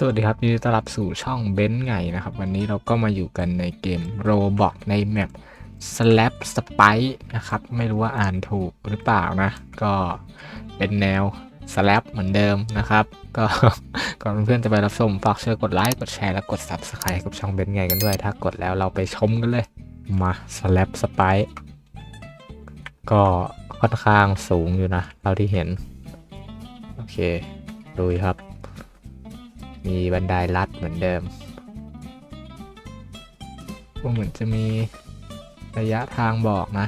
สวัสดีครับยินดีต้อนรับสู่ช่องเบนซ์ไงนะครับ วันนี้เราก็มาอยู่กันในเกมโรบอกในแมป Slap s p i นะครับ ไม่รู้ว่าอ่านถูกหรือเปล่านะ ก็เป็นแนว Slap เหมือนเดิมนะครับ ก็ก่อนเพื่อนจะไปรับชมฝากช่วยกดไลค์กดแชร์และกด Subscribe กับช่องเบนซ์ไงกันด้วย ถ้ากดแล้วเราไปชมกันเลย มา Slap s p i ก็ค่อนข้างสูงอยู่นะเราที่เห็น โอเคดูครับ มีบันไดลัดเหมือนเดิมก็เหมือนจะมีระยะทางบอกนะ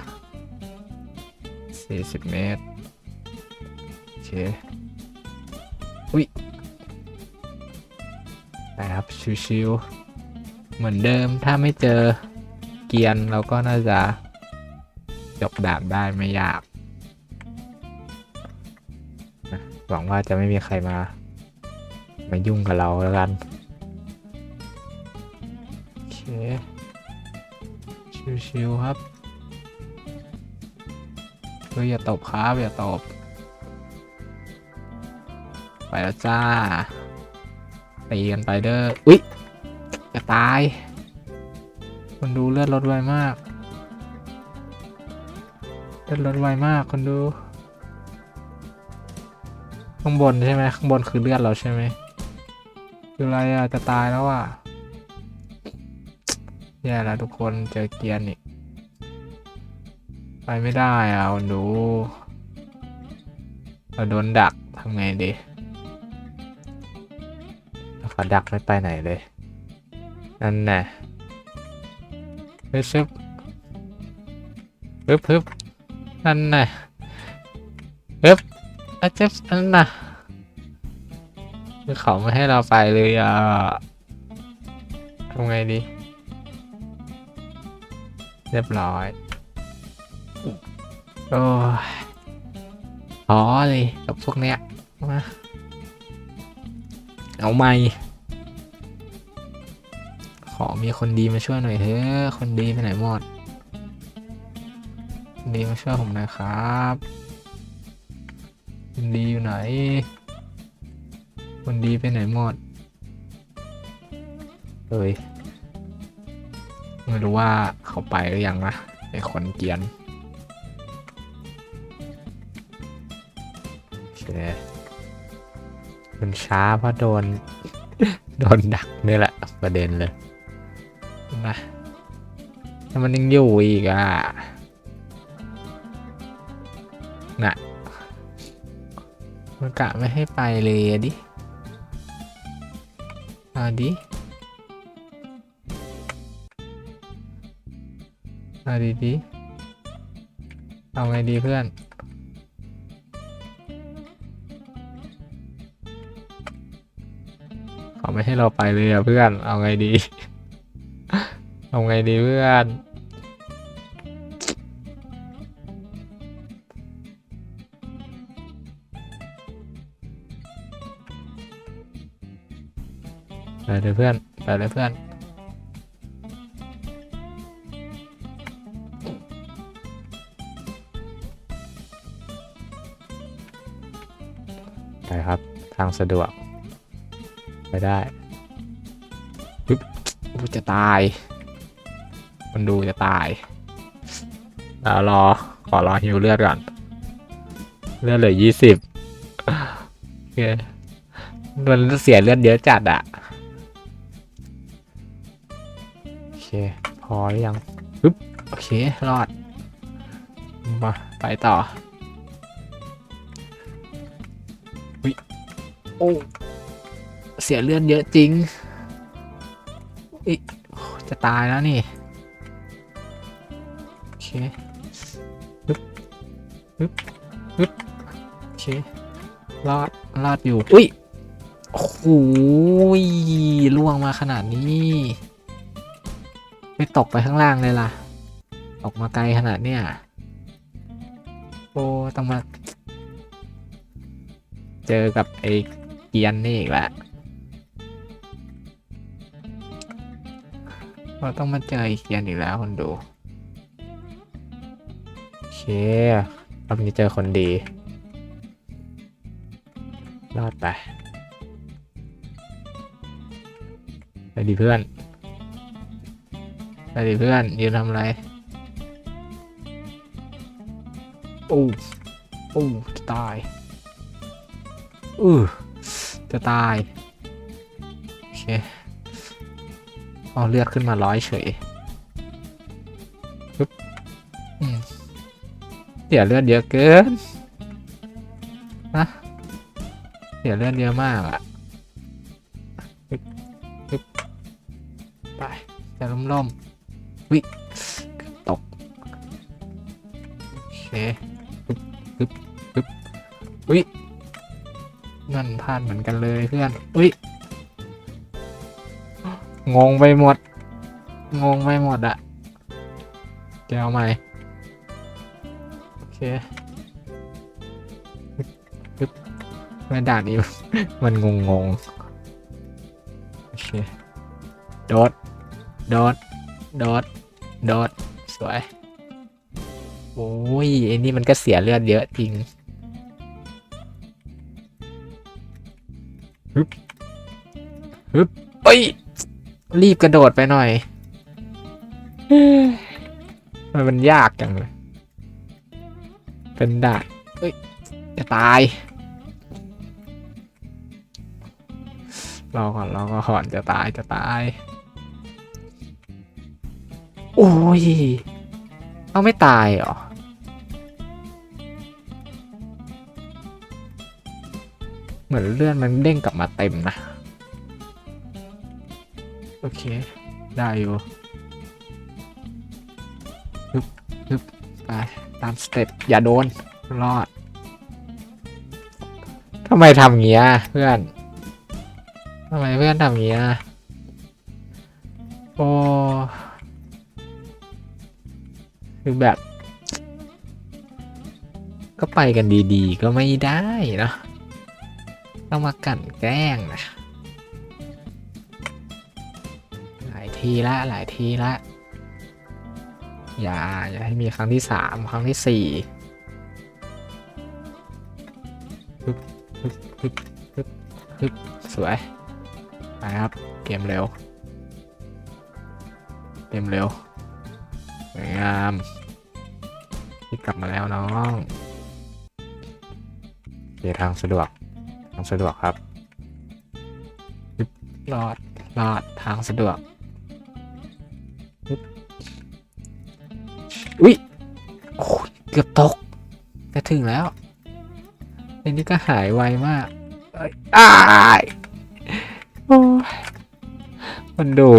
40 เมตรโอเคอุ้ยไปครับ ชิวๆ เหมือนเดิมถ้าไม่เจอเกียนเราก็น่าจะจบด่านได้ไม่ยากหวังว่าจะไม่มีใครมา มายุ่งกับเราแล้วกัน โอเค ชิวๆครับเฮ้ยอย่าตบครับอย่าตบ ไปแล้วจ้า ตีกันไปเด้อ อุ๊ย จะตาย คนดูเลือดลดไวมาก เลือดลดไวมากคนดู ข้างบนใช่ไหมข้างบนคือเลือดเราใช่ไหม คืออะไรอะ จะตายแล้วอะแย่แล้วทุกคนเจอเกียร์อีกไปไม่ได้อะคนดู เราโดนดักทำไงดีเราขอดักไม่ไปไหนเลย นั่นแน่ฮึบฮึบฮึบฮึบนั่นแน่ฮึบอาเจ็บนั่นน่ะ คือเขาไม่ให้เราไปเลยอะทำไงดี เรียบร้อยโอ้ยอ๋อเลยกับพวกเนี้ยมาเอาไม่ขอมีคนดีมาช่วยหน่อยเถอะคนดีไปไหนหมดคนดีมาช่วยผมหน่อยครับคนดีอยู่ไหน คนดีไปไหนหมดเฮ้ยไม่รู้ว่าเขาไปหรือยังนะไอคนเกรียนโอเคมันช้าเพราะโดน โดนดักนี่แหละ ประเด็นเลยนะถ้ามันยังอยู่อีกอะน่ะมันกะไม่ให้ไปเลยอะดิเอา ดิเอาดีดีเอาไงดีเพื่อน เขาไม่ให้เราไปเลยอะเพื่อน เอาไงดี เอาไงดีเพื่อน เลยเพื่อน ไปเลยเพื่อน ไปครับ ทางสะดวก ไปได้ปึ๊บจะตาย มันดูจะตายเอารอ ขอรอฮิวเลือดก่อน เลือดเหลือยี่สิบโอเคมันเสียเลือดเยอะจัดอะ เคพอหรือยังปึ๊บโอเค รอดมาไปต่อโอ้เสียเลือดเยอะจริงอิจะตายแล้วนี่ โอเคปึ๊บปึ๊บปึ๊บโอเค รอด รอดอยู่ อุ้ยโอ้ยล่วงมาขนาดนี้ ไม่ตกไปข้างล่างเลยล่ะตกมาไกลขนาดเนี้ยโอ้ต้องมา เจอกับไอ้เกียนนี่อีกแล้วเราต้องมาเจอไอ้เกียนอีกแล้วคนดู โอเครอบนี้เจอคนดี รอดไปไปดิเพื่อน ไปดิเพื่อนยืนทำอะไรโอ้โอ้จะตายอือจะตาย โอเคเอาเลือดขึ้นมาร้อยเฉยปึ๊บอืมเสียเลือดเยอะเกินนะเสียเลือดเยอะมากอะปึ๊บปึ๊บไปจะล้มล่มๆ วิตก โอเคปึ๊บปึ๊บปึ๊บวินั่นพลาดเหมือนกันเลยเพื่อนวิงงไปหมด งงไปหมดอะแกเอาใหม่ โอเคปึ๊บไม่ด่านนี้ มันงงงงโอเค โดด โดด โดด โดดสวย โอ้ยไอ้นี่มันก็เสียเลือดเยอะจริงฮึบฮึบเอ้ยรีบกระโดดไปหน่อยมันมันยากจังเลย เป็นด่านเอ้ย จะตาย รอก่อนรอก่อนจะตายจะตาย โอ้ย เอาไม่ตายเหรอ เหมือนเลื่อนมันเด้งกลับมาเต็มนะ โอเค ได้อยู่ฮึบฮึบไปตามสเต็ปอย่าโดน รอดทำไมทำเงี้ยเพื่อนทำไมเพื่อนทำเงี้ยโอ้ คือแบบ ก็ไปกันดีๆ ก็ไม่ได้เนะต้องมากั่นแกล้งนะ หลายทีละหลายทีละ อย่า อย่าให้มีครั้งที่สามครั้งที่สี่ฮึบฮึบฮึบฮึบฮึบสวยไปครับ เกมเร็ว เกมเร็ว วยงามที่กลับมาแล้วน้องโอเคทางสะดวกทางสะดวกครับปึ๊บรอดรอดทางสะดวกอุ้ยโอ้เกือบตกจะถึงแล้วในนี้ก็หายไวมากอ้ายโอ้ยมันดู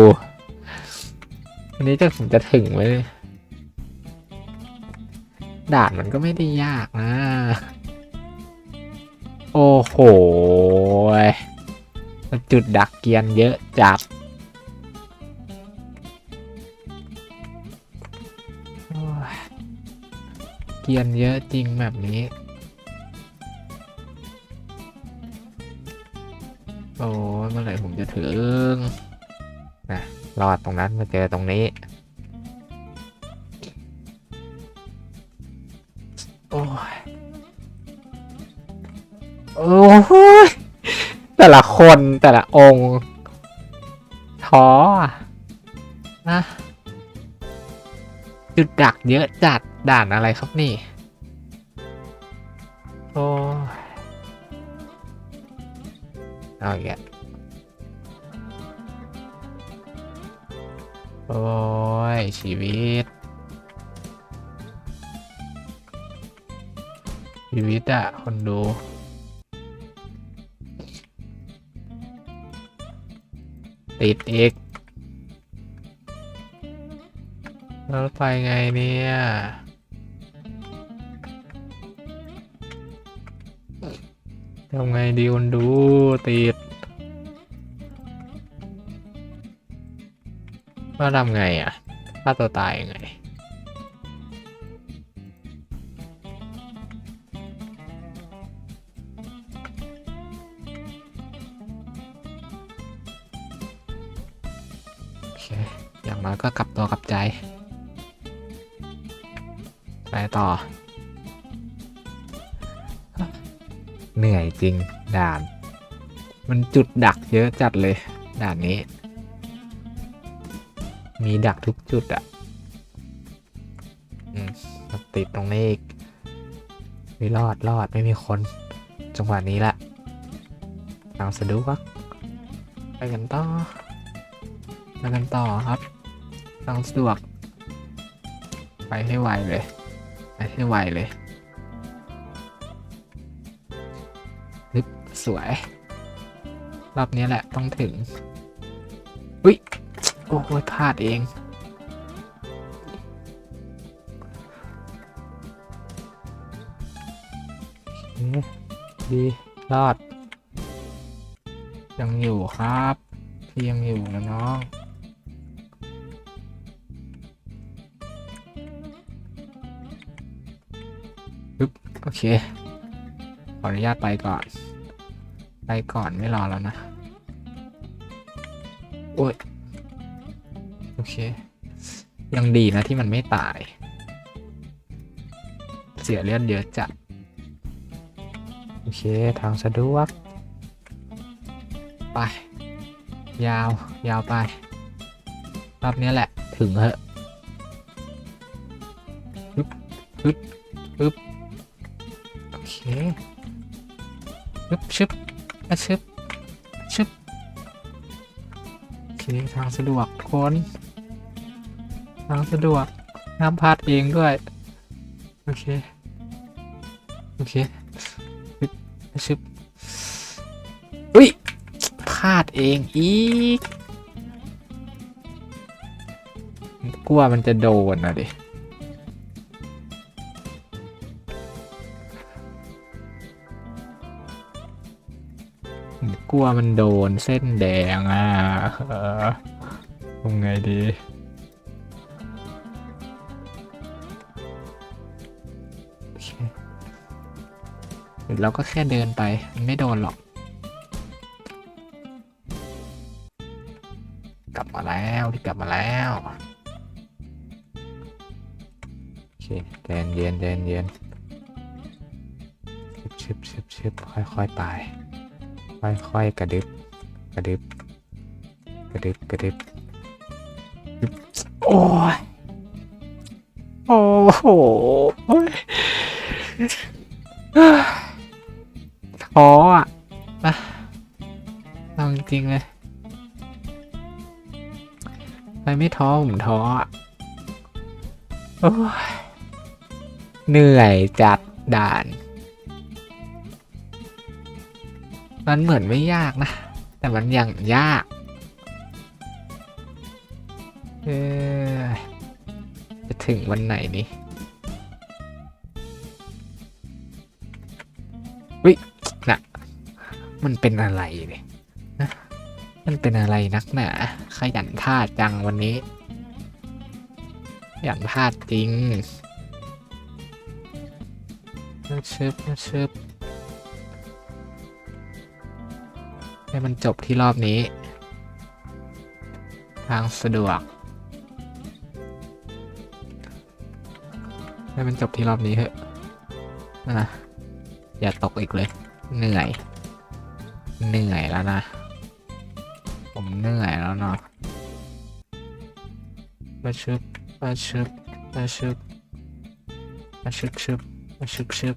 วันนี้จะผมจะถึงไหม ด่านมันก็ไม่ได้ยากนะ โอ้โหจุดดักเกียนเยอะจัดเกียนเยอะจริงแบบนี้ โอ้เมื่อไหร่ผมจะถึงนะรอดตรงนั้นมาเจอตรงนี้ แต่ละคนแต่ละองค์ท้อนะจุดดักเยอะจัดด่านอะไรครับนี่ โอ้ยเอาอีกแล้วโอ้ย ชีวิต ชีวิตอะคนดู ติดอีกแล้วไปไงเนี่ย ทำไงดีคนดูติดว่าทำไงอะฆ่าตัวตายยังไง ก็กลับตัวกลับใจ ไปต่อ เหนื่อยจริงด่าน มันจุดดักเยอะจัดเลย ด่านนี้ มีดักทุกจุดอะติดตรงนี้อีกม่รอดรอดไม่มีคน จังหวะนี้ละทางสะดวกไปกันต่อไปกันต่อครับางสะดวก ไปให้ไวเลย ไปให้ไวเลยนึบสวย รอบนี้แหละต้องถึงอุ้ย โอ้ยพลาดเองดีรอด ยังอยู่ครับพี่ยังอยู่นะน้อง ปึ๊บโอเค ขออนุญาตไปก่อน ไปก่อนไม่รอแล้วนะ โอ้ย โอเค ยังดีนะที่มันไม่ตาย เสียเลือดเยอะจัด โอเค ทางสะดวก ไป ยาว ยาวไป รอบนี้แหละ ถึงเหอะปึ๊บปึ๊บปึ๊บ เคปึ๊บชึบอะชึบชึบโอเคทางสะดวกทุกคนทางสะดวกห้ามพลาดเองด้วย โอเค โอเคปึ๊บชึบอุ้ยพลาดเองอีกกลัวมันจะโดนนะดิ กลัวมันโดนเส้นแดงอะเออทำไงดีเคเดี๋ยวเราก็แค่เดินไปมันไม่โดนหรอก กลับมาแล้วที่กลับมาแล้วโอเคเย็นเย็นเย็นเย็นชึบชึบชึบค่อยๆไป ค่อยๆกระดึบกระดึบกระดึบกระดึบดึบโอ้ยโอ้โหท้ออะนะเอาจริงๆเลยไปไม่ท้อผมท้ออะเหนื่อยจัดด่าน มันเหมือนไม่ยากนะ แต่มันยังยากเออจะถึงวันไหนนี่วินะมันเป็นอะไรเนี่ยนะมันเป็นอะไรนักหนาขยันพลาดจังวันนี้ขยันพลาดจริงชึบชึบ ให้มันจบที่รอบนี้ ทางสะดวก ให้มันจบที่รอบนี้เถอะนะอย่าตกอีกเลย เหนื่อย เหนื่อยแล้วนะ ผมเหนื่อยแล้วเนาะมาชึบมาชึบมาชึบมาชึบชึบมาชึบชึบ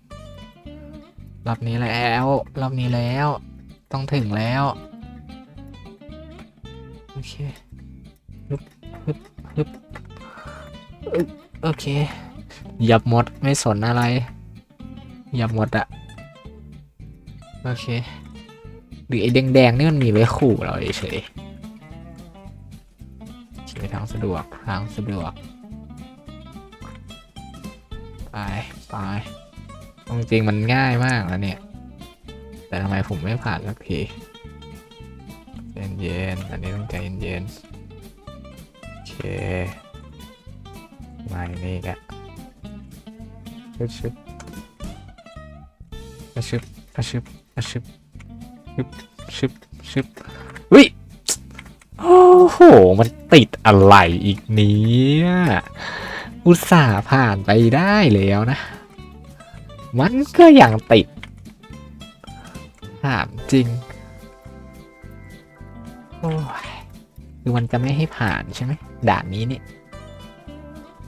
รอบนี้แล้ว รอบนี้แล้ว ต้องถึงแล้ว โอเคฮึบฮึบฮึบโอเคหยับหมดไม่สนอะไรหยับหมดอะโอเคหรือไอ้แดงๆนี่มันมีไว้ขู่เราเฉยๆโอเคทางสะดวกทางสะดวกไปไปจริงๆมันง่ายมากแล้วเนี่ย แต่ทำไมผมไม่ผ่านสักทีใจเย็นๆอันนี้ต้องใจเย็นๆโอเคมานี่แหละชึบชึบกระชึบกระชึบกระชึบชึบชึบชึบวิโอ้โห มันติดอะไรอีกเนี้ยอุตส่าห์ผ่านไปได้แล้วนะ มันก็ยังติด ถามจริง โอ้ยคือมันจะไม่ให้ผ่านใช่ไหมด่านนี้นี่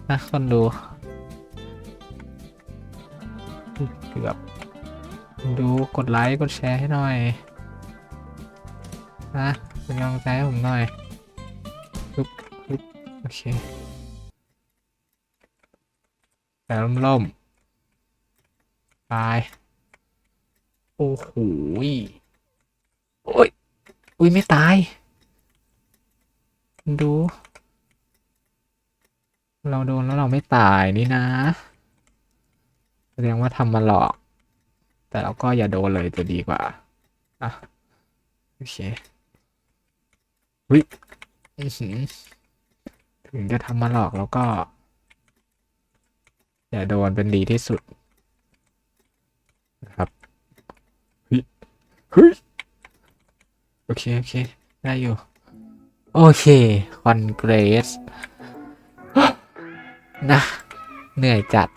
นะคนดูเกือบดูกดไลค์ กดแชร์ให้หน่อย นะเป็นกำลังใจให้ผมหน่อยปึ๊บปึ๊บโอเคแต่ล่มๆไป โอ้โหโอ้ยอุ้ยไม่ตาย ดู เราโดนแล้วเราไม่ตายนี่นะ แสดงว่าทำมาหลอก แต่เราก็อย่าโดนเลยจะดีกว่า อะ โอเควิอื้อหือถึงจะทำมาหลอกแล้วก็ อย่าโดนเป็นดีที่สุด นะครับ ฮ้ยโอเค โอเค ได้อยู่ โอเค คอนเกรส นะ เหนื่อยจัด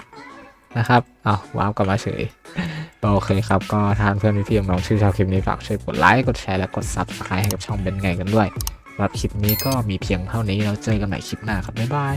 นะครับเอาว้าวกลับมาเฉยโอเคครับ ก็ทานเพื่อนพี่ๆน้องชื่อชาวคลิปนี้ฝากช่วยกดไลค์ กดแชร์และกด Subscribe ให้กับช่องเป็นไงกันด้วยสำหรับคลิปนี้ก็มีเพียงเท่านี้เราเจอกันใหม่คลิปหน้าครับ บ๊ายบาย